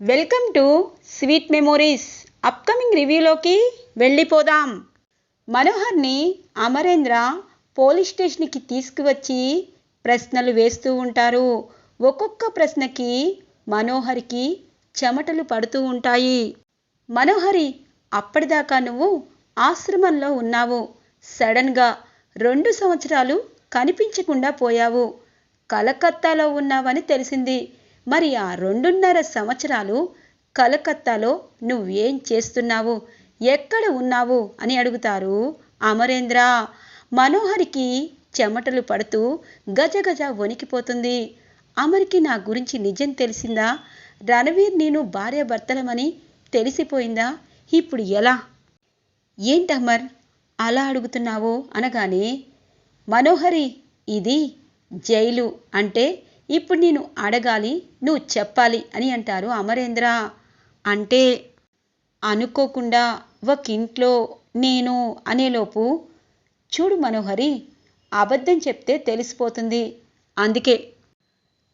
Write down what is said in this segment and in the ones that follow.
Welcome to sweet memories. Upcoming రివ్యూలోకి వెళ్ళిపోదాం. మనోహర్ని Amarendra police స్టేషన్కి తీసుకువచ్చి ప్రశ్నలు వేస్తూ ఉంటారు. ఒక్కొక్క ప్రశ్నకి మనోహర్కి చెమటలు పడుతూ ఉంటాయి. మనోహరి అప్పటిదాకా నువ్వు ఆశ్రమంలో ఉన్నావు. సడన్గా రెండు సంవత్సరాలు కనిపించకుండా పోయావు. కలకత్తాలో ఉన్నావని తెలిసింది. మరి ఆ రెండున్నర సంవత్సరాలు కలకత్తాలో నువ్వేం చేస్తున్నావు? ఎక్కడ ఉన్నావు? అని అడుగుతారు అమరేంద్ర. మనోహరికి చెమటలు పడుతూ గజగజ వణికిపోతుంది. అమర్కి నా గురించి నిజం తెలిసిందా? రణవీర్ నేను భార్యాభర్తలమని తెలిసిపోయిందా? ఇప్పుడు ఎలా? ఏంటమర్ అలా అడుగుతున్నావు అనగానే మనోహరి ఇది జైలు అంటే ఇప్పుడు నేను అడగాలి నువ్వు చెప్పాలి అని అంటారు అమరేంద్ర. అంటే అనుకోకుండా ఒక ఇంట్లో నేను అనేలోపు చూడు మనోహరి అబద్ధం చెప్తే తెలిసిపోతుంది. అందుకే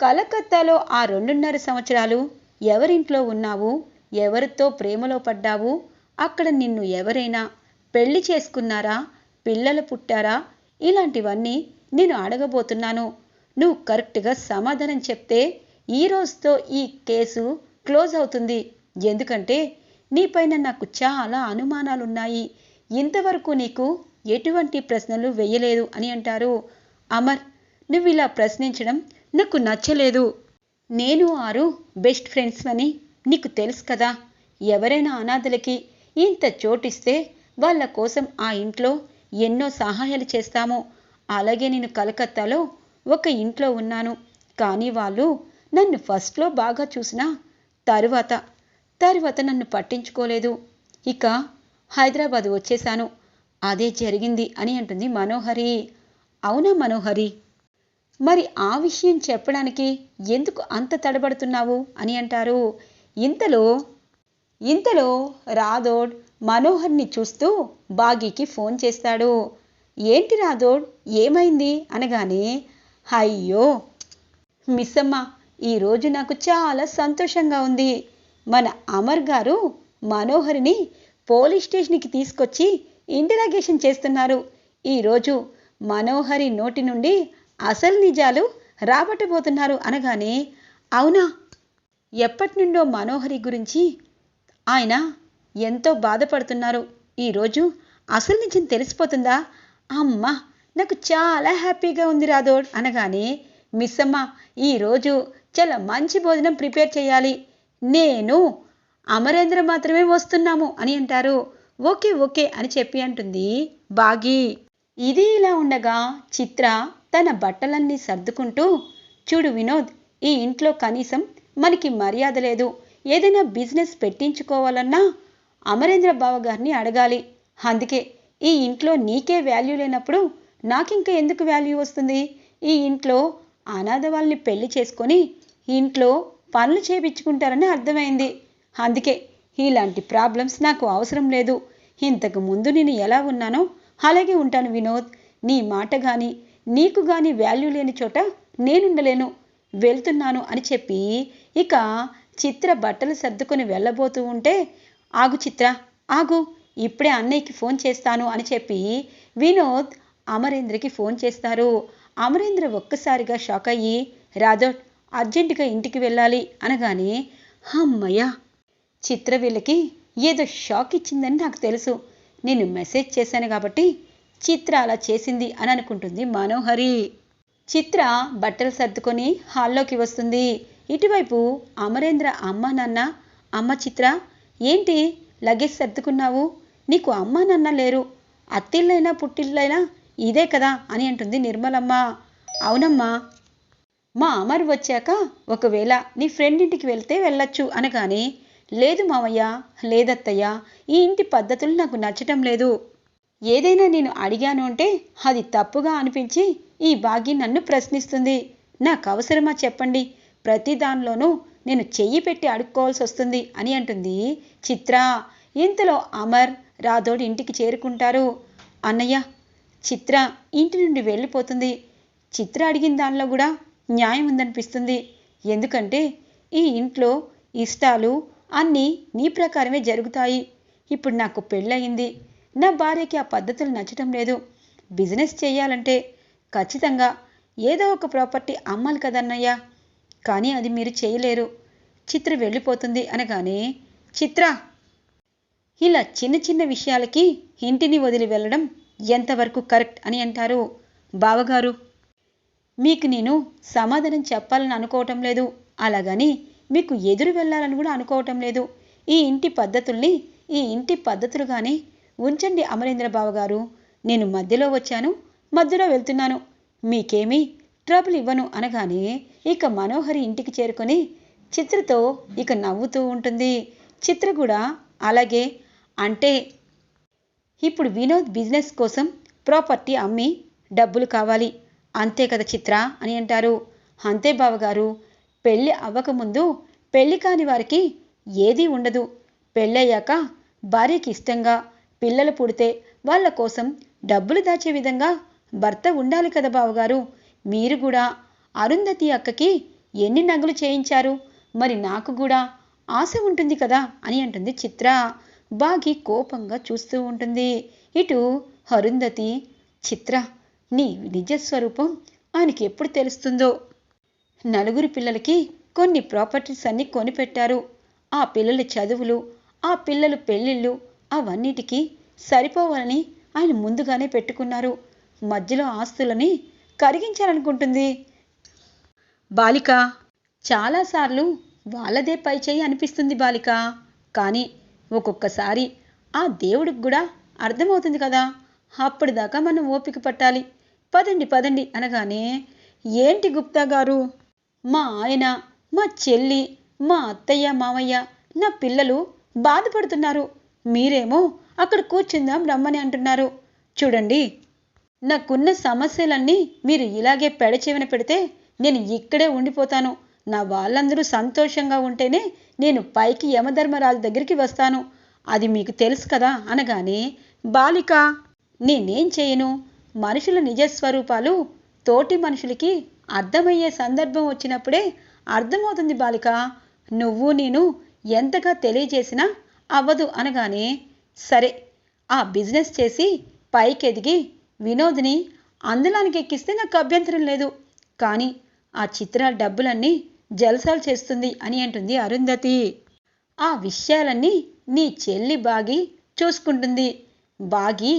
కలకత్తాలో ఆ రెండున్నర సంవత్సరాలు ఎవరింట్లో ఉన్నావు ఎవరితో ప్రేమలో పడ్డావు అక్కడ నిన్ను ఎవరైనా పెళ్ళి చేసుకున్నారా పిల్లలు పుట్టారా ఇలాంటివన్నీ నేను అడగబోతున్నాను. నువ్వు కరెక్ట్గా సమాధానం చెప్తే ఈ రోజుతో ఈ కేసు క్లోజ్ అవుతుంది. ఎందుకంటే నీపైన నాకు చాలా అనుమానాలున్నాయి. ఇంతవరకు నీకు ఎటువంటి ప్రశ్నలు వేయలేదు అని అంటారు. అమర్ నువ్వు ఇలా ప్రశ్నించడం నాకు నచ్చలేదు. నేను ఆరు బెస్ట్ ఫ్రెండ్స్ అని నీకు తెలుసు కదా. ఎవరైనా అనాథలకి ఇంత చోటిస్తే వాళ్ళ కోసం ఆ ఇంట్లో ఎన్నో సహాయాలు చేస్తాము. అలాగే నేను కలకత్తాలో ఒక ఇంట్లో ఉన్నాను. కానీ వాళ్ళు నన్ను ఫస్ట్లో బాగా చూసినా తరువాత తరువాత నన్ను పట్టించుకోలేదు. ఇక హైదరాబాద్ వచ్చేశాను. అదే జరిగింది అని అంటుంది మనోహరి. అవునా మనోహరి? మరి ఆ విషయం చెప్పడానికి ఎందుకు అంత తడబడుతున్నావు అని అంటారు. ఇంతలో ఇంతలో రాధోడ్ మనోహర్ని చూస్తూ బాగీకి ఫోన్ చేస్తాడు. ఏంటి రాధోడ్ ఏమైంది? అనగానే అయ్యో మిస్సమ్మ ఈరోజు నాకు చాలా సంతోషంగా ఉంది. మన అమర్ గారు మనోహరిని పోలీస్ స్టేషన్కి తీసుకొచ్చి ఇంటరాగేషన్ చేస్తున్నారు. ఈరోజు మనోహరి నోటి నుండి అసలు నిజాలు రాబట్టబోతున్నారు అనగానే అవునా? ఎప్పటి నుండో మనోహరి గురించి ఆయన ఎంతో బాధపడుతున్నారు. ఈరోజు అసలు నిజం తెలిసిపోతుందా? అమ్మ! నాకు చాలా హ్యాపీగా ఉంది రాథోడ్ అనగానే మిస్ అమ్మ ఈరోజు చాలా మంచి భోజనం ప్రిపేర్ చేయాలి. నేను అమరేంద్ర మాత్రమే వస్తున్నాము అని అంటారు. ఓకే ఓకే అని చెప్పి అంటుంది బాగి. ఇది ఇలా ఉండగా చిత్ర తన బట్టలన్నీ సర్దుకుంటూ చూడు వినోద్ ఈ ఇంట్లో కనీసం మనకి మర్యాద లేదు. ఏదైనా బిజినెస్ పెట్టించుకోవాలన్నా అమరేంద్ర బావ గారిని అడగాలి. అందుకే ఈ ఇంట్లో నీకే వాల్యూ లేనప్పుడు నాకింకా ఎందుకు వాల్యూ వస్తుంది? ఈ ఇంట్లో అనాథ వాళ్ళని పెళ్ళి చేసుకొని ఇంట్లో పనులు చేపించుకుంటారని అర్థమైంది. అందుకే ఇలాంటి ప్రాబ్లమ్స్ నాకు అవసరం లేదు. ఇంతకు ముందు నేను ఎలా ఉన్నానో అలాగే ఉంటాను వినోద్. నీ మాట కానీ నీకు కానీ వాల్యూ లేని చోట నేనుండలేను. వెళ్తున్నాను అని చెప్పి ఇక చిత్ర బట్టలు సర్దుకొని వెళ్ళబోతూ ఉంటే ఆగు చిత్ర ఆగు ఇప్పుడే అన్నయ్యకి ఫోన్ చేస్తాను అని చెప్పి వినోద్ అమరేంద్రకి ఫోన్ చేస్తారు. అమరేంద్ర ఒక్కసారిగా షాక్ అయ్యి రాథోడ్ అర్జెంటుగా ఇంటికి వెళ్ళాలి అనగానే హమ్మయ్యా చిత్ర వీళ్ళకి ఏదో షాక్ ఇచ్చిందని నాకు తెలుసు. నేను మెసేజ్ చేశాను కాబట్టి చిత్ర అలా చేసింది అని అనుకుంటుంది మనోహరి. చిత్ర బట్టలు సర్దుకొని హాల్లోకి వస్తుంది. ఇటువైపు అమరేంద్ర అమ్మ నాన్న అమ్మ చిత్ర ఏంటి లగేజ్ సర్దుకున్నావు? నీకు అమ్మ నాన్న లేరు. అత్తిళ్ళైనా పుట్టిళ్ళైనా ఇదే కదా అని అంటుంది నిర్మలమ్మ. అవునమ్మా. మా అమర్ వచ్చాక ఒకవేళ నీ ఫ్రెండ్ ఇంటికి వెళ్తే వెళ్ళొచ్చు అనగానే లేదు మామయ్య లేదత్తయ్య ఈ ఇంటి పద్ధతులు నాకు నచ్చటం లేదు. ఏదైనా నేను అడిగాను అంటే అది తప్పుగా అనిపించి ఈ బాగి నన్ను ప్రశ్నిస్తుంది. నాకు అవసరమా చెప్పండి. ప్రతి దానిలోనూ నేను చెయ్యి పెట్టి అడుక్కోవాల్సి వస్తుంది అని అంటుంది చిత్ర. ఇంతలో అమర్ రాధోడి ఇంటికి చేరుకుంటారు. అన్నయ్య చిత్ర ఇంటి నుండి వెళ్ళిపోతుంది. చిత్ర అడిగిన దానిలో కూడా న్యాయం ఉందనిపిస్తుంది. ఎందుకంటే ఈ ఇంట్లో ఇష్టాలు అన్నీ నీ ప్రకారమే జరుగుతాయి. ఇప్పుడు నాకు పెళ్ళయింది. నా భార్యకి ఆ పద్ధతులు నచ్చటం లేదు. బిజినెస్ చేయాలంటే ఖచ్చితంగా ఏదో ఒక ప్రాపర్టీ అమ్మాలి కదన్నయ్యా. కానీ అది మీరు చేయలేరు. చిత్ర వెళ్ళిపోతుంది అనగానే చిత్ర! ఇలా చిన్న చిన్న విషయాలకి ఇంటిని వదిలి వెళ్ళడం ఎంతవరకు కరెక్ట్ అని అంటారు? బావగారు మీకు నేను సమాధానం చెప్పాలని అనుకోవటం లేదు. అలాగని మీకు ఎదురు వెళ్ళాలని కూడా అనుకోవటం లేదు. ఈ ఇంటి పద్ధతుల్ని ఈ ఇంటి పద్ధతులుగానే ఉంచండి అమరేంద్ర బావగారు. నేను మధ్యలో వచ్చాను మధ్యలో వెళ్తున్నాను. మీకేమీ ట్రబుల్ ఇవ్వను అనగానే ఇక మనోహరి ఇంటికి చేరుకొని చిత్రతో ఇక నవ్వుతూ ఉంటుంది. చిత్ర కూడా అలాగే అంటే ఇప్పుడు వినోద్ బిజినెస్ కోసం ప్రాపర్టీ అమ్మి డబ్బులు కావాలి. అంతే కదా చిత్ర అని అంటారు. అంతే బావగారు. పెళ్ళి అవ్వకముందు పెళ్ళి కాని వారికి ఏదీ ఉండదు. పెళ్ళయ్యాక భార్యకి ఇష్టంగా పిల్లలు పుడితే వాళ్ళ కోసం డబ్బులు దాచే విధంగా భర్త ఉండాలి కదా బావగారు. మీరు కూడా అరుంధతి అక్కకి ఎన్ని నగలు చేయించారు? మరి నాకు కూడా ఆశ ఉంటుంది కదా అని అంటుంది చిత్ర. బాగి కోపంగా చూస్తూ ఉంటుంది. ఇటు అరుంధతి చిత్ర నీ నిజస్వరూపం ఆయనకి ఎప్పుడు తెలుస్తుందో? నలుగురు పిల్లలకి కొన్ని ప్రాపర్టీస్ అన్నీ కొనిపెట్టారు. ఆ పిల్లల చదువులు ఆ పిల్లల పెళ్ళిళ్ళు అవన్నిటికీ సరిపోవాలని ఆయన ముందుగానే పెట్టుకున్నారు. మధ్యలో ఆస్తులని కరిగించాలనుకుంటుంది. బాలిక చాలాసార్లు వాళ్ళదే పై చేయి అనిపిస్తుంది బాలిక. కానీ ఒక్కొక్కసారి ఆ దేవుడికి కూడా అర్థమవుతుంది కదా. అప్పటిదాకా మనం ఓపిక పట్టాలి. పదండి పదండి అనగానే ఏంటి గుప్తా గారు? మా ఆయన మా చెల్లి మా అత్తయ్య మామయ్య నా పిల్లలు బాధపడుతున్నారు. మీరేమో అక్కడ కూర్చుందాం రమ్మని అంటున్నారు. చూడండి నాకున్న సమస్యలన్నీ మీరు ఇలాగే పెడచెవిన పెడితే నేను ఇక్కడే ఉండిపోతాను. నా వాళ్ళందరూ సంతోషంగా ఉంటేనే నేను పైకి యమధర్మరాజు దగ్గరికి వస్తాను. అది మీకు తెలుసు కదా అనగానే బాలిక నేనేం చేయను? మనుషుల నిజస్వరూపాలు తోటి మనుషులకి అర్థమయ్యే సందర్భం వచ్చినప్పుడే అర్థమవుతుంది బాలిక. నువ్వు నేను ఎంతగా తెలియజేసినా అవ్వదు అనగానే సరే ఆ బిజినెస్ చేసి పైకెదిగి వినోద్ని అందులానికి ఎక్కిస్తే నాకు అభ్యంతరం లేదు. కానీ ఆ చిత్ర డబ్బులన్నీ జల్సాలు చేస్తుంది అని అంటుంది అరుంధతి. ఆ విషయాలన్నీ నీ చెల్లి బాగి చూసుకుంటుంది. బాగి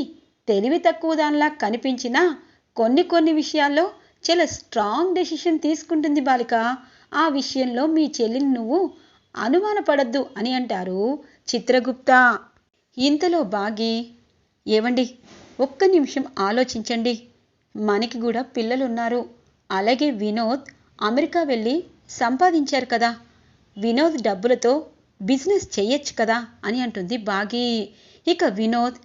తెలివి తక్కువ దానిలా కనిపించినా కొన్ని కొన్ని విషయాల్లో చాలా స్ట్రాంగ్ డెసిషన్ తీసుకుంటుంది బాలిక. ఆ విషయంలో మీ చెల్లిని నువ్వు అనుమానపడద్దు అని అంటారు చిత్రగుప్త. ఇంతలో బాగి ఏవండి ఒక్క నిమిషం ఆలోచించండి. మనకి కూడా పిల్లలు ఉన్నారు అలాగే వినోద్ అమెరికా వెళ్ళి సంపాదించారు కదా. వినోద్ డబ్బులతో బిజినెస్ చేయొచ్చు కదా అని అంటుంది బాగీ. ఇక వినోద్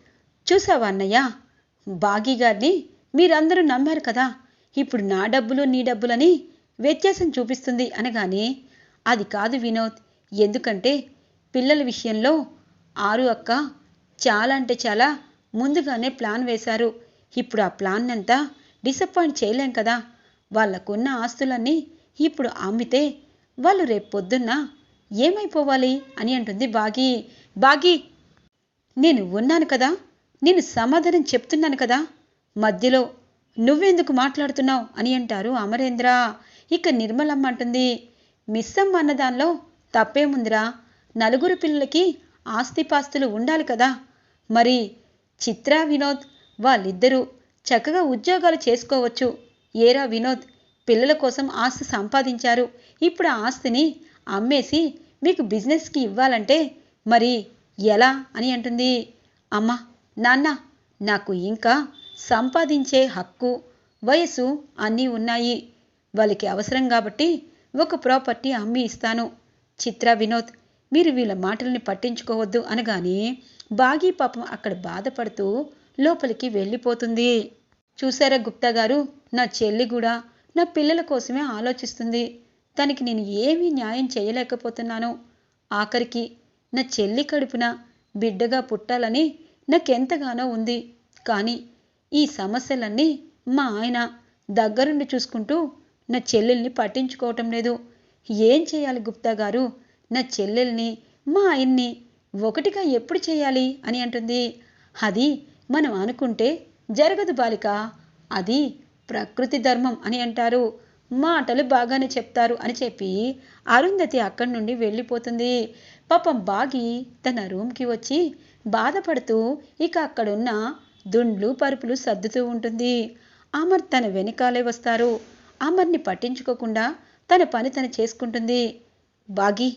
చూసావా అన్నయ్య? బాగి గారిని మీరందరూ నమ్మారు కదా. ఇప్పుడు నా డబ్బులు నీ డబ్బులని వ్యత్యాసం చూపిస్తుంది అనగానే అది కాదు వినోద్ ఎందుకంటే పిల్లల విషయంలో ఆరు అక్క చాలా అంటే చాలా ముందుగానే ప్లాన్ వేశారు. ఇప్పుడు ఆ ప్లాన్ అంతా డిసప్పాయింట్ చేయలేం కదా. వాళ్ళకున్న ఆస్తులన్నీ ఇప్పుడు అమ్మితే వాళ్ళు రేపు పొద్దున్న ఏమైపోవాలి? అని అంటుంది బాగి. బాగి నేను ఉన్నాను కదా నేను సమాధానం చెప్తున్నాను కదా మధ్యలో నువ్వెందుకు మాట్లాడుతున్నావు? అని అంటారు అమరేంద్ర. ఇక నిర్మలమ్మ అంటుంది మిస్సమ్మ అన్న దానిలో తప్పేముందిరా? నలుగురు పిల్లలకి ఆస్తిపాస్తులు ఉండాలి కదా. మరి చిత్ర వినోద్ వాళ్ళిద్దరూ చక్కగా ఉద్యోగాలు చేసుకోవచ్చు. ఏరా వినోద్ పిల్లల కోసం ఆస్తి సంపాదించారు. ఇప్పుడు ఆ ఆస్తిని అమ్మేసి మీకు బిజినెస్కి ఇవ్వాలంటే మరి ఎలా అని అంటుంది. అమ్మా నాన్న నాకు ఇంకా సంపాదించే హక్కు వయసు అన్నీ ఉన్నాయి. వాళ్ళకి అవసరం కాబట్టి ఒక ప్రాపర్టీ అమ్మి ఇస్తాను. చిత్ర వినోద్ మీరు వీళ్ళ మాటల్ని పట్టించుకోవద్దు అనగానే బాగీ పాపం అక్కడ బాధపడుతూ లోపలికి వెళ్ళిపోతుంది. చూసారా గుప్తా గారు? నా చెల్లి కూడా నా పిల్లల కోసమే ఆలోచిస్తుంది. తనకి నేను ఏమీ న్యాయం చేయలేకపోతున్నాను. ఆఖరికి నా చెల్లి కడుపున బిడ్డగా పుట్టాలని నాకెంతగానో ఉంది. కానీ ఈ సమస్యలన్నీ మా ఆయన దగ్గరుండి చూసుకుంటూ నా చెల్లెల్ని పట్టించుకోవటం లేదు. ఏం చేయాలి గుప్తా గారు? నా చెల్లెల్ని మా ఆయన్ని ఒకటిగా ఎప్పుడు చేయాలి అని అంటుంది. అది మనం అనుకుంటే జరగదు బాలిక. అది ప్రకృతి ధర్మం అని అంటారు. మాటలు బాగానే చెప్తారు అని చెప్పి అరుంధతి అక్కడి నుండి వెళ్ళిపోతుంది. పాపం బాగి తన రూమ్కి వచ్చి బాధపడుతూ ఇక అక్కడున్న దుండ్లు పరుపులు సర్దుతూ ఉంటుంది. అమర్ తన వెనకాలే వస్తారు. అమర్ని పట్టించుకోకుండా తన పని తను చేసుకుంటుంది. బాగి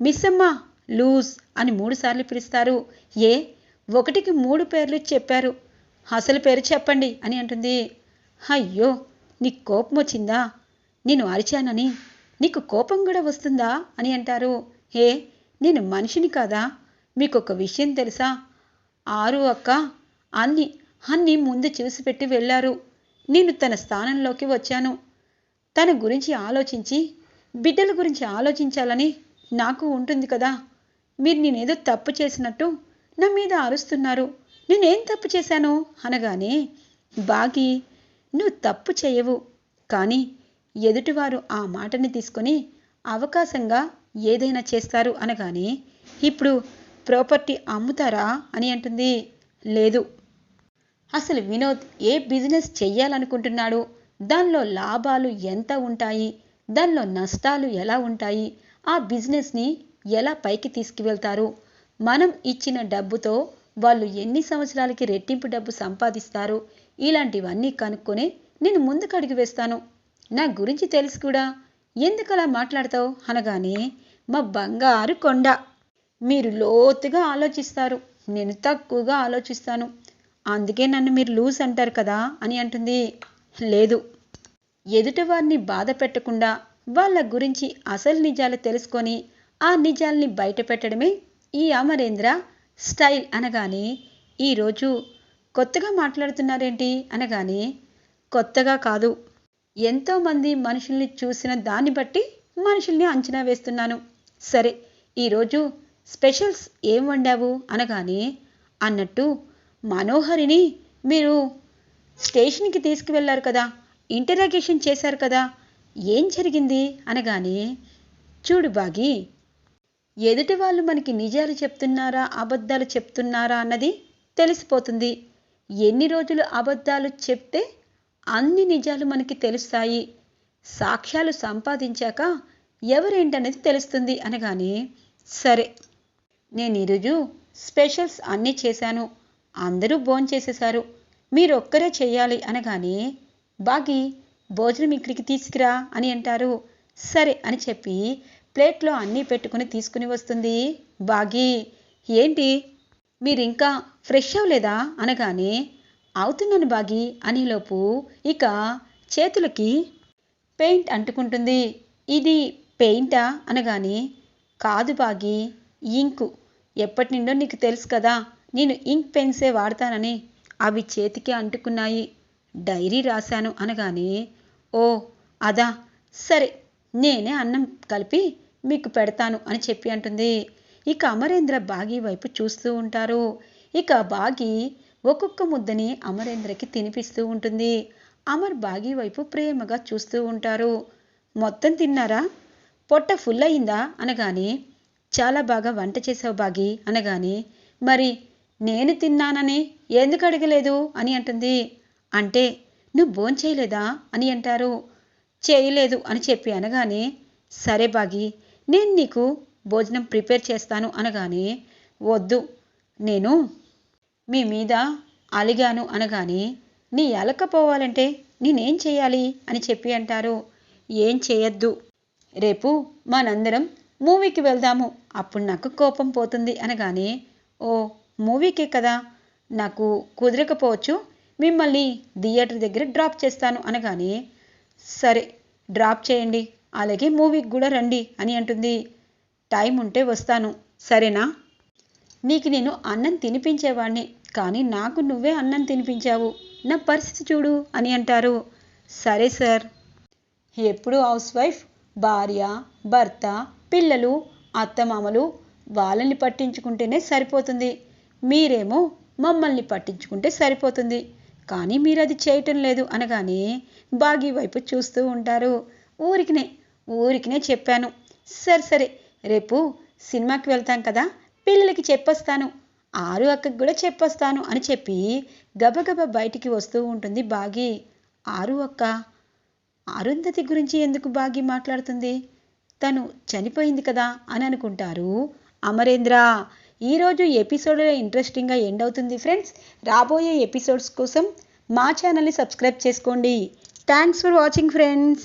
మిస్సమ్మ లూజ్ అని మూడుసార్లు పిలుస్తారు. ఏ? ఒకటికి మూడు పేర్లు చెప్పారు. అసలు పేరు చెప్పండి అని అంటుంది. అయ్యో నీకు కోపం వచ్చిందా? నేను అరిచానని. నీకు కోపం కూడా వస్తుందా? అని అంటారు. హే నేను మనిషిని కాదా? మీకు ఒక విషయం తెలుసా? ఆరు అక్క అన్ని అన్ని ముందు చూసి పెట్టి వెళ్ళారు. నేను తన స్థానంలోకి వచ్చాను. తన గురించి ఆలోచించి బిడ్డల గురించి ఆలోచించాలని నాకు ఉంటుంది కదా. మీరు నేనేదో తప్పు చేసినట్టు నా మీద అరుస్తున్నారు. నేనేం తప్పు చేశాను? అనగానే బాగి నువ్వు తప్పు చేయవు. కానీ ఎదుటివారు ఆ మాటని తీసుకొని అవకాశంగా ఏదైనా చేస్తారు అనగానే ఇప్పుడు ప్రాపర్టీ అమ్ముతారా అని అంటుంది. లేదు. అసలు వినోద్ ఏ బిజినెస్ చెయ్యాలనుకుంటున్నాడు? దానిలో లాభాలు ఎంత ఉంటాయి? దానిలో నష్టాలు ఎలా ఉంటాయి? ఆ బిజినెస్ని ఎలా పైకి తీసుకువెళ్తారు? మనం ఇచ్చిన డబ్బుతో వాళ్ళు ఎన్ని సంవత్సరాలకి రెట్టింపు డబ్బు సంపాదిస్తారు? ఇలాంటివన్నీ కనుక్కొని నేను ముందుకు అడుగు వేస్తాను. నా గురించి తెలుసు కూడా. ఎందుకు అలా మాట్లాడతావు? అనగానే మా బంగారు కొండ. మీరు లోతుగా ఆలోచిస్తారు. నేను తక్కువగా ఆలోచిస్తాను. అందుకే నన్ను మీరు లూజ్ అంటారు కదా అని అంటుంది. లేదు. ఎదుటివారిని బాధ పెట్టకుండా వాళ్ళ గురించి అసలు నిజాలు తెలుసుకొని ఆ నిజాల్ని బయట పెట్టడమే ఈ అమరేంద్ర స్టైల్ అనగానే ఈరోజు కొత్తగా మాట్లాడుతున్నారేంటి? అనగానే కొత్తగా కాదు. ఎంతోమంది మనుషుల్ని చూసిన దాన్ని బట్టి మనుషుల్ని అంచనా వేస్తున్నాను. సరే ఈరోజు స్పెషల్స్ ఏం వండావు? అనగానే అన్నట్టు మనోహరిని మీరు స్టేషన్కి తీసుకువెళ్ళారు కదా ఇంటరాగేషన్ చేశారు కదా ఏం జరిగింది? అనగానే చూడు బాగి ఎదుటి వాళ్ళు మనకి నిజాలు చెప్తున్నారా అబద్ధాలు చెప్తున్నారా అన్నది తెలిసిపోతుంది. ఎన్ని రోజులు అబద్ధాలు చెప్తే అన్ని నిజాలు మనకి తెలుస్తాయి. సాక్ష్యాలు సంపాదించాక ఎవరేంటనేది తెలుస్తుంది అనగానే సరే నేను ఈరోజు స్పెషల్స్ అన్నీ చేశాను. అందరూ భోంచేసేశారు మీరు ఒక్కరే చేయాలి అనగానే బాగి భోజనం ఇక్కడికి తీసుకురా అని అంటారు. సరే అని చెప్పి ప్లేట్లో అన్నీ పెట్టుకుని తీసుకుని వస్తుంది బాగి. ఏంటి? మీరు ఇంకా ఫ్రెష్ అవ్వలేదా? అనగానే అవుతున్నాను బాగి అనేలోపు ఇక చేతులకి పెయింట్ అంటుకుంటుంది. ఇది పెయింటా? అనగానే కాదు బాగి ఇంకు. ఎప్పటి నుండో నీకు తెలుసు కదా నేను ఇంక్ పెన్సే వాడతానని. అవి చేతికి అంటుకున్నాయి. డైరీ రాశాను అనగానే ఓ అదా సరే నేనే అన్నం కలిపి మీకు పెడతాను అని చెప్పి అంటుంది. ఇక అమరేంద్ర బాగి వైపు చూస్తూ ఉంటారు. ఇక బాగి ఒక్కొక్క ముద్దని అమరేంద్రకి తినిపిస్తూ ఉంటుంది. అమర్ బాగి వైపు ప్రేమగా చూస్తూ ఉంటారు. మొత్తం తిన్నారా? పొట్ట ఫుల్ అయిందా? అనగానే చాలా బాగా వంట చేసావు బాగి అనగానే మరి నేను తిన్నానని ఎందుకు అడగలేదు? అని అంటుంది. అంటే నువ్వు భోంచేయలేదా అని అంటారు. చేయలేదు అని చెప్పి అనగానే సరే బాగి నేను నీకు భోజనం ప్రిపేర్ చేస్తాను అనగానే వద్దు నేను మీ మీద అలిగాను అనగానే నీ ఎలకపోవాలంటే నేనేం చేయాలి? అని చెప్పి అంటారు. ఏం చేయొద్దు రేపు మనందరం మూవీకి వెళ్దాము అప్పుడు నాకు కోపం పోతుంది అనగానే ఓ మూవీకే కదా నాకు కుదరకపోవచ్చు మిమ్మల్ని థియేటర్ దగ్గర డ్రాప్ చేస్తాను అనగానే సరే డ్రాప్ చేయండి అలాగే మూవీకి కూడా రండి అని అంటుంది. టైం ఉంటే వస్తాను. సరేనా? నీకు నేను అన్నం తినిపించేవాణ్ణి కానీ నాకు నువ్వే అన్నం తినిపించావు. నా పరిస్థితి చూడు అని అంటారు. సరే సార్. ఎప్పుడు హౌస్ వైఫ్ భార్య భర్త పిల్లలు అత్తమామలు వాళ్ళని పట్టించుకుంటేనే సరిపోతుంది. మీరేమో మమ్మల్ని పట్టించుకుంటే సరిపోతుంది. కానీ మీరు అది చేయటం లేదు అనగానే బాగి వైపు చూస్తూ ఉంటారు. ఊరికినే ఊరికినే చెప్పాను. సరే సరే. రేపు సినిమాకి వెళ్తాం కదా పిల్లలకి చెప్పొస్తాను. ఆరు అక్కకి కూడా చెప్పొస్తాను అని చెప్పి గబగబ బయటికి వస్తూ ఉంటుంది బాగి. ఆరు అక్క అరుంధతి గురించి ఎందుకు బాగి మాట్లాడుతుంది? తను చనిపోయింది కదా అని అనుకుంటారు అమరేంద్ర. ఈరోజు ఎపిసోడ్లో ఇంట్రెస్టింగ్గా ఎండ్ అవుతుంది ఫ్రెండ్స్. రాబోయే ఎపిసోడ్స్ కోసం మా ఛానల్ని సబ్స్క్రైబ్ చేసుకోండి. Thanks for watching friends.